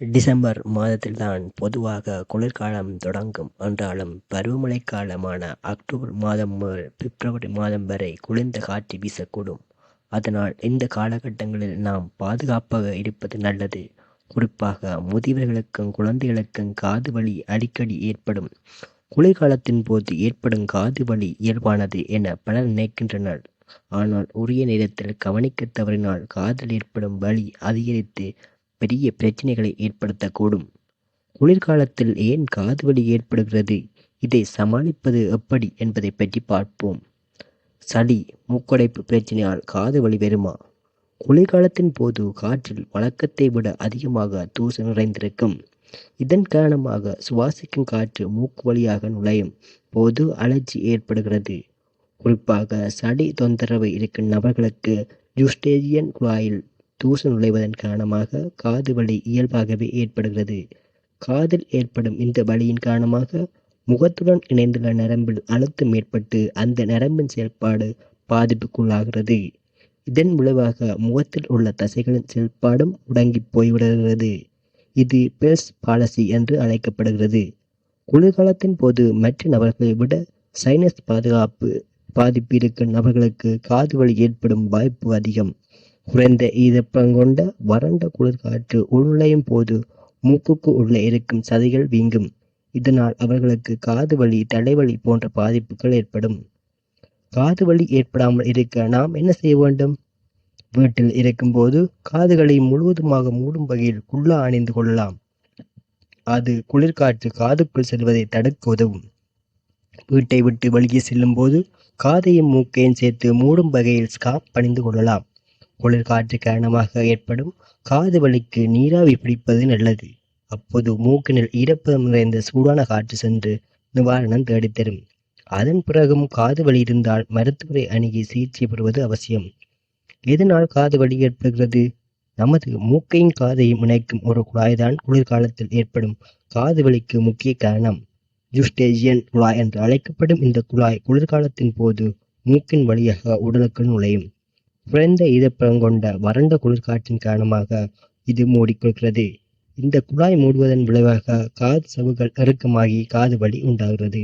December மாதத்தில்தான் பொதுவாக குளிர்காலம் தொடங்கும் என்றாலும் பருவமழை காலமான அக்டோபர் மாதம் முதல் பிப்ரவரி மாதம் வரை குளிர்ந்த காற்று வீசக்கூடும். அதனால் இந்த காலகட்டங்களில் நாம் பாதுகாப்பாக இருப்பது நல்லது. குறிப்பாக முதியவர்களுக்கும் குழந்தைகளுக்கும் காது வலி அடிக்கடி ஏற்படும். குளிர்காலத்தின் போது ஏற்படும் காது வலி இயல்பானது என பலர் நினைக்கின்றனர். ஆனால் உரிய நேரத்தில் கவனிக்க தவறினால் காதில் ஏற்படும் வலி அதிகரித்து பெரிய பிரச்சனைகளை ஏற்படுத்தக்கூடும். குளிர்காலத்தில் ஏன் காது வலி ஏற்படுகிறது இதை சமாளிப்பது எப்படி என்பதைப் பற்றி பார்ப்போம். சளி மூக்கடைப்பு பிரச்சனையால் காது வலி வருமா? குளிர்காலத்தின் போது காற்றில் வழக்கத்தை விட அதிகமாக தூசு நிறைந்திருக்கும். இதன் காரணமாக சுவாசிக்கும் காற்று மூக்கு வழியாக நுழையும் போது அலர்ஜி ஏற்படுகிறது. குறிப்பாக சளி தொந்தரவு இருக்கும் நபர்களுக்கு ஜூஸ்டேஜியன் குழாயில் தூசு நுழைவதன் காரணமாக காது வலி இயல்பாகவே ஏற்படுகிறது. காதில் ஏற்படும் இந்த வலியின் காரணமாக முகத்துடன் இணைந்துள்ள நரம்பில் அழுத்தம் ஏற்பட்டு அந்த நரம்பின் செயல்பாடு பாதிப்புக்குள்ளாகிறது. இதன் விளைவாக முகத்தில் உள்ள தசைகளின் செயல்பாடும் முடங்கி போய்விடுகிறது. இது பெல்ஸ் பாலசி என்று அழைக்கப்படுகிறது. குளிர்காலத்தின் போது மற்ற நபர்களை விட சைனஸ் பாதிப்பு இருக்கும் நபர்களுக்கு காது வலி ஏற்படும் வாய்ப்பு அதிகம். குறைந்த ஈரப்பதம் கொண்ட வறண்ட குளிர்காற்று உள்நுழையும் போது மூக்குக்கு உள்ளே இருக்கும் சதைகள் வீங்கும். இதனால் அவர்களுக்கு காது வலி தலைவலி போன்ற பாதிப்புகள் ஏற்படும். காது வலி ஏற்படாமல் இருக்க நாம் என்ன செய்ய வேண்டும்? வீட்டில் இருக்கும்போது காதுகளை முழுவதுமாக மூடும் வகையில் குள்ளா அணிந்து கொள்ளலாம். அது குளிர்காற்று காதுக்குள் செல்வதை தடுக்க உதவும். வீட்டை விட்டு வெளியே செல்லும் போது காதையும் மூக்கையும் சேர்த்து மூடும் வகையில் ஸ்காப் அணிந்து கொள்ளலாம். குளிர்காற்று காரணமாக ஏற்படும் காது வலிக்கு நீராவி பிடிப்பது நல்லது. அப்போது மூக்கினில் ஈரப்பதம் நிறைந்த சூடான காற்று சென்று நிவாரணம் தேடித்தரும். அதன் பிறகும் காது வலி இருந்தால் மருத்துவரை அணுகி சிகிச்சை பெறுவது அவசியம். எதனால் காது வலி ஏற்படுகிறது? நமது மூக்கையும் காதையும் இணைக்கும் ஒரு குழாய்தான் குளிர்காலத்தில் ஏற்படும் காது வலிக்கு முக்கிய காரணம். ஜுஸ்டேஜியன் குழாய் என்று அழைக்கப்படும் இந்த குழாய் குளிர்காலத்தின் போது மூக்கின் வழியாக உடலுக்குள் நுழையும். குறைந்த ஈரப்பதம் கொண்ட வறண்ட குளிர்காற்றின் காரணமாக இது மூடிக்கொள்கிறது. இந்த குழாய் மூடுவதன் விளைவாக காது சவ்வுகள் இறுக்கமாகி காது வலி உண்டாகிறது.